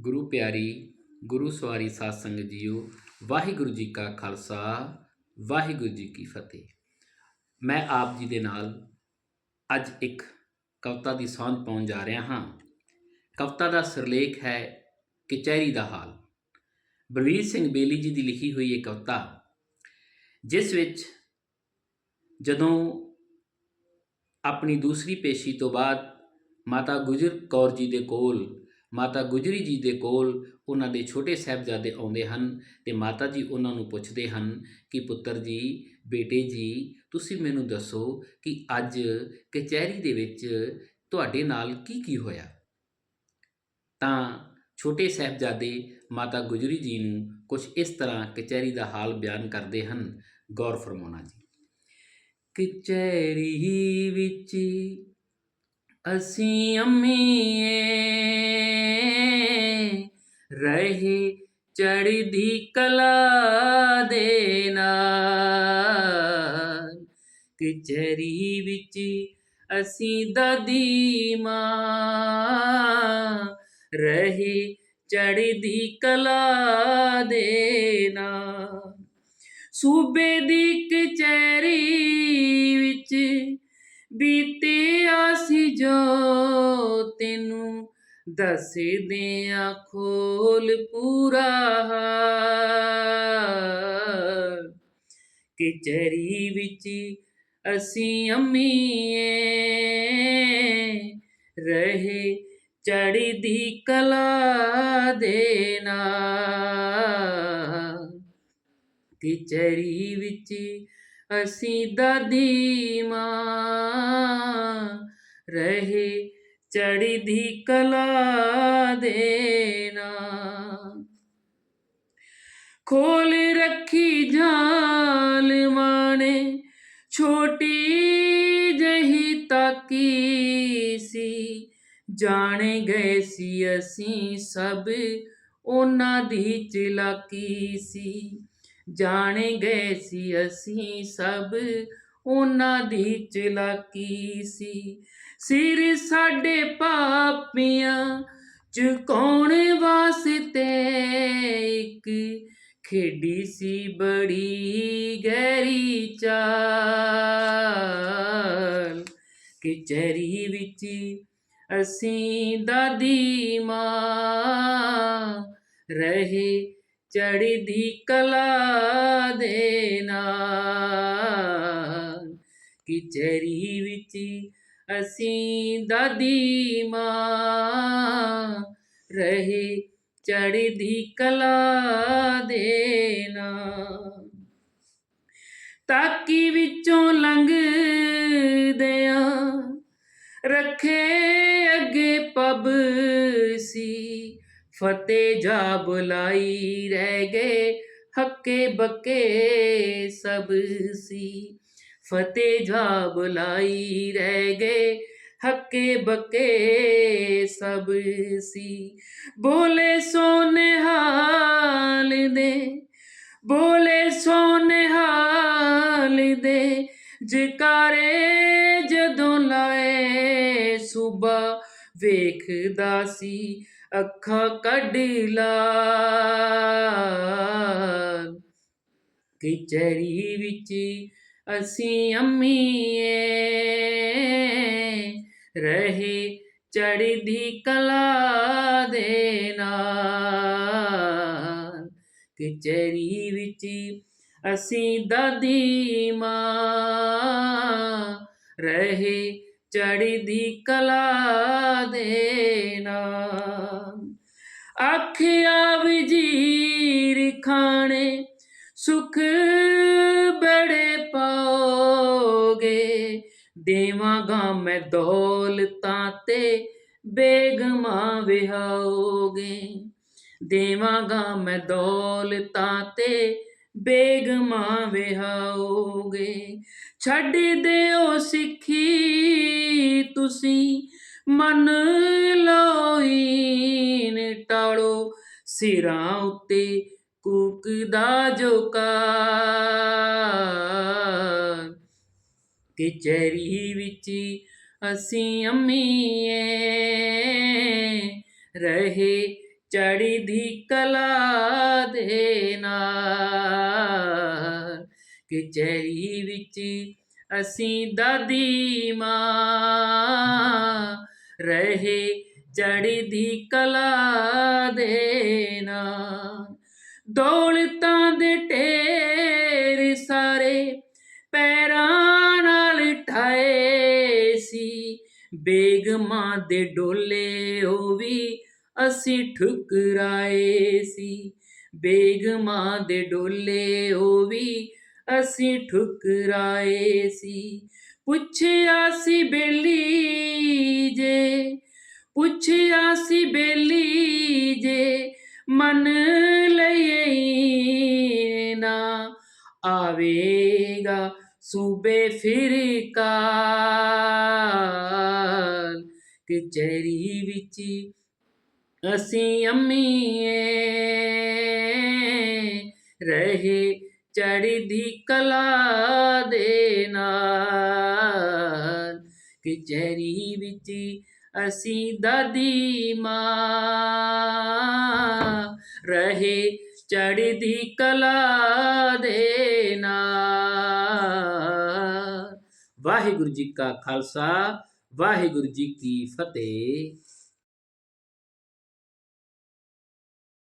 ਗੁਰੂ ਪਿਆਰੀ, ਗੁਰੂ ਸਵਾਰੀ ਸਾਧ ਸੰਗਤ ਜੀਓ, ਵਾਹਿਗੁਰੂ ਜੀ ਕਾ ਖਾਲਸਾ, ਵਾਹਿਗੁਰੂ ਜੀ ਕੀ ਫਤਿਹ। ਮੈਂ ਆਪ ਜੀ ਦੇ ਨਾਲ ਅੱਜ ਇੱਕ ਕਵਿਤਾ ਦੀ ਸਾਂਝ ਪਾਉਣ ਜਾ ਰਿਹਾ ਹਾਂ। ਕਵਿਤਾ ਦਾ ਸਿਰਲੇਖ ਹੈ ਕਚਹਿਰੀ ਦਾ ਹਾਲ। ਬਲਵੀਰ ਸਿੰਘ ਬੇਲੀ ਜੀ ਦੀ ਲਿਖੀ ਹੋਈ ਇਹ ਕਵਿਤਾ, ਜਿਸ ਵਿੱਚ ਜਦੋਂ ਆਪਣੀ ਦੂਸਰੀ ਪੇਸ਼ੀ ਤੋਂ ਬਾਅਦ ਮਾਤਾ ਗੁਜਰ ਕੌਰ ਜੀ ਦੇ ਕੋਲ ਮਾਤਾ ਗੁਜਰੀ ਜੀ ਦੇ ਕੋਲ ਉਹਨਾਂ ਦੇ ਛੋਟੇ ਸਾਹਿਬਜ਼ਾਦੇ ਆਉਂਦੇ ਹਨ ਤੇ ਮਾਤਾ ਜੀ ਉਹਨਾਂ ਨੂੰ ਪੁੱਛਦੇ ਹਨ ਕਿ ਪੁੱਤਰ ਜੀ, ਬੇਟੇ ਜੀ, ਤੁਸੀਂ ਮੈਨੂੰ ਦੱਸੋ ਕਿ ਅੱਜ ਕਚਹਿਰੀ ਦੇ ਵਿੱਚ ਤੁਹਾਡੇ ਨਾਲ ਕੀ ਕੀ ਹੋਇਆ? ਤਾਂ ਛੋਟੇ ਸਾਹਿਬਜ਼ਾਦੇ ਮਾਤਾ ਗੁਜਰੀ ਜੀ ਨੂੰ ਕੁਝ ਇਸ ਤਰ੍ਹਾਂ ਕਚਹਿਰੀ ਦਾ ਹਾਲ ਬਿਆਨ ਕਰਦੇ ਹਨ। ਗੌਰ ਫਰਮਾਉਣਾ ਜੀ। ਕਚਹਿਰੀ ਵਿੱਚ ਅਸੀਂ ਅੰਮੀਏ। ਰਹੇ ਚੜ੍ਹਦੀ ਕਲਾ ਦੇ ਨਾਲ। ਕਚਹਿਰੀ ਵਿੱਚ ਅਸੀਂ ਦਾਦੀ ਮਾਂ। ਰਹੀ ਚੜ੍ਹਦੀ ਕਲਾ ਦੇ ਨਾਲ। ਸੂਬੇ ਦੀ ਕਚਹਿਰੀ ਵਿੱਚ ਬੀਤਿਆ ਸੀ ਜੋ ਤੈਨੂੰ ਦੱਸਦੇ ਆ ਖੋਲ ਪੂਰਾ ਹਾਲ ਵਿੱਚ ਅਸੀਂ ਅੰਮੀਏ, ਰਹੇ ਚੜ੍ਹਦੀ ਕਲਾ ਦੇ ਨਾਲ। ਕਚਹਿਰੀ ਵਿੱਚ ਅਸੀਂ ਦਾਦੀ ਮਾਂ ਰਹੇ ਚੜ੍ਹਦੀ ਕਲਾ ਦੇ ਨਾਲ ਖੋਲ ਰੱਖੀ ਜਾਲ ਮਾਣੇ ਛੋਟੀ ਜਹੀ ਤਾਕੀ ਸੀ ਜਾਣੇ ਗਏ ਸੀ ਅਸੀਂ ਸਭ ਉਹਨਾਂ ਦੀ ਚਲਾਕੀ ਸੀ ਜਾਣੇ ਗਏ ਸੀ ਅਸੀਂ ਸਭ। ਉਹਨਾਂ ਦੀ ਚਲਾਕੀ ਸੀ। ਸਿਰ ਸਾਡੇ ਪਾਪੀਆਂ ਝੁਕਾਉਣ ਵਾਸਤੇ ਇੱਕ? ਖੇਡੀ ਸੀ ਬੜੀ ਗਹਿਰੀ ਚਾਲ ਕਚਹਿਰੀ ਵਿੱਚ ਅਸੀਂ ਦਾਦੀ ਮਾਂ ਰਹੇ ਚੜਦੀ ਕਲਾ ਦੇ ਨਾਲ। ਕਚਹਿਰੀ ਵਿੱਚ ਅਸੀਂ ਦਾਦੀ ਮਾਂ ਰਹੇ ਚੜ੍ਹਦੀ ਕਲਾ ਦੇ ਨਾਲ। ਤਾਕੀ ਵਿੱਚੋਂ ਲੰਘਦਿਆਂ ਰੱਖੇ ਅੱਗੇ ਪਬ ਸੀ। ਫਤਿਹ ਜਾ ਬੁਲਾਈ ਰਹਿ ਗਏ, ਹੱਕੇ ਬੱਕੇ ਸਭ ਸੀ। ਫਤਿਹ ਜਾ ਬੁਲਾਈ ਰਹਿ ਗਏ, ਹੱਕੇ ਬੱਕੇ ਸਭ ਸੀ। ਬੋਲੇ ਸੋਨਿਹਾਲ ਦੇ, ਬੋਲੇ ਸੋਨਿਹਾਲ ਦੇ, ਜਕਾਰੇ ਜਦੋਂ ਲਾਏ ਸੂਬਾ ਵੇਖਦਾ ਸੀ। ਅੱਖਾਂ ਕੱਢ ਲਾ। ਕਚਹਿਰੀ ਵਿੱਚ ਅਸੀਂ ਅੰਮੀਏ, ਰਹੇ ਚੜ੍ਹਦੀ ਕਲਾ ਦੇ ਨਾਲ। ਕਚਹਿਰੀ ਵਿੱਚ ਅਸੀਂ ਦਾਦੀ ਮਾਂ, ਰਹੇ ਚੜ੍ਹਦੀ ਕਲਾ ਦੇਣਾ ਨਾਲ। ਆਖਿਆ ਵਜ਼ੀਰ ਖਾਣੇ, ਸੁਖ ਬੜੇ ਪਾਓਗੇ। ਦੇਵਾਂਗਾ ਮੈਂ ਦੌਲਤਾਂ ਤੇ ਬੇਗਮਾਂ ਵਿਹਾਓਗੇ। ਦੇਵਾਂਗਾ ਮੈਂ ਦੌਲਤਾਂ ਤੇ ਬੇਗਮਾਂ ਵਿਹਾਓਗੇ ਛੱਡ ਦਿਓ ਸਿੱਖੀ ਤੁਸੀਂ, ਮਨ ਲੋਈਨ ਟਾੜੋ ਸਿਰਾਂ ਉੱਤੇ ਕੂਕਦਾ ਜੋ ਕਾਰ। ਕਚਹਿਰੀ ਵਿੱਚ ਅਸੀਂ ਅੰਮੀਏ, ਰਹੇ ਚੜੀ ਦੀ ਕਲਾ ਦੇ ਨਾਲ ਕਚਹਿਰੀ ਵਿੱਚ ਅਸੀਂ ਦਾਦੀ ਮਾਂ ਰਹੇ ਚੜ੍ਹਦੀ ਕਲਾ ਦੇ ਨਾਲ। ਦੌਲਤਾਂ ਦੇ ਢੇਰ ਸਾਰੇ ਪੈਰਾਂ ਨਾਲ ਠਾਏ ਸੀ। ਬੇਗਮਾਂ ਦੇ ਡੋਲੇ ਉਹ ਵੀ ਅਸੀਂ ਠੁਕਰਾਏ ਸੀ। ਬੇਗਮਾਂ ਦੇ ਡੋਲੇ ਉਹ ਵੀ ਅਸੀਂ ਠੁਕਰਾਏ ਸੀ। ਪੁੱਛਿਆ ਸੀ ਬੇਲੀ ਜੇ, ਪੁੱਛਿਆ ਸੀ ਬੇਲੀ ਜੇ, ਮਨ ਲਈਏ ਨਾ ਆਵੇਗਾ ਸੂਬੇ ਫਿਰ ਕਾਲ। ਕਚਹਿਰੀ ਵਿੱਚ ਅਸੀਂ ਅੰਮੀਏ। ਰਹੇ ਚੜਦੀ ਕਲਾ ਦੇ ਨਾਲ। ਕਚਹਿਰੀ ਵਿੱਚ ਅਸੀਂ ਦਾਦੀ ਮਾਂ। ਰਹੇ ਚੜ੍ਹਦੀ ਕਲਾ ਦੇ ਨਾਲ। ਵਾਹਿਗੁਰੂ ਜੀ ਕਾ ਖਾਲਸਾ, ਵਾਹਿਗੁਰੂ ਜੀ ਕੀ ਫਤਿਹ।